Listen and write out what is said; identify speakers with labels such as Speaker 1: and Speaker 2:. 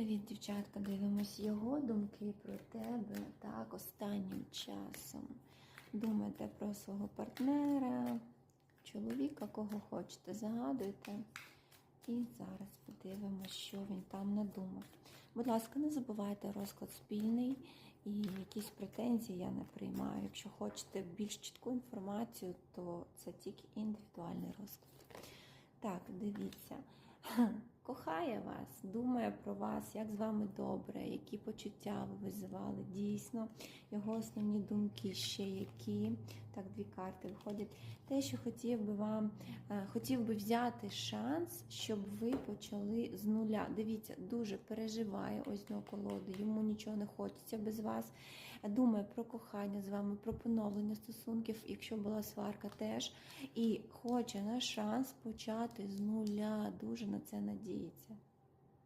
Speaker 1: Привіт, дівчатка. Дивимось його думки про тебе так останнім часом. Думайте про свого партнера, чоловіка, кого хочете, загадуйте. І зараз подивимося, що він там надумав. Будь ласка, не забувайте розклад спільний і якісь претензії я не приймаю. Якщо хочете більш чітку інформацію, то це тільки індивідуальний розклад. Так, дивіться. Кохає вас, думає про вас, як з вами добре, які почуття ви визивали. Дійсно, його основні думки ще які. Так, дві карти виходять. Те, що хотів би вам, е, хотів би взяти шанс, щоб ви почали з нуля. Дивіться, дуже переживає ось до колоди, йому нічого не хочеться без вас. Думає про кохання з вами, про поновлення стосунків, якщо була сварка теж. І хоче на шанс почати з нуля. Дуже на це надіється подобається.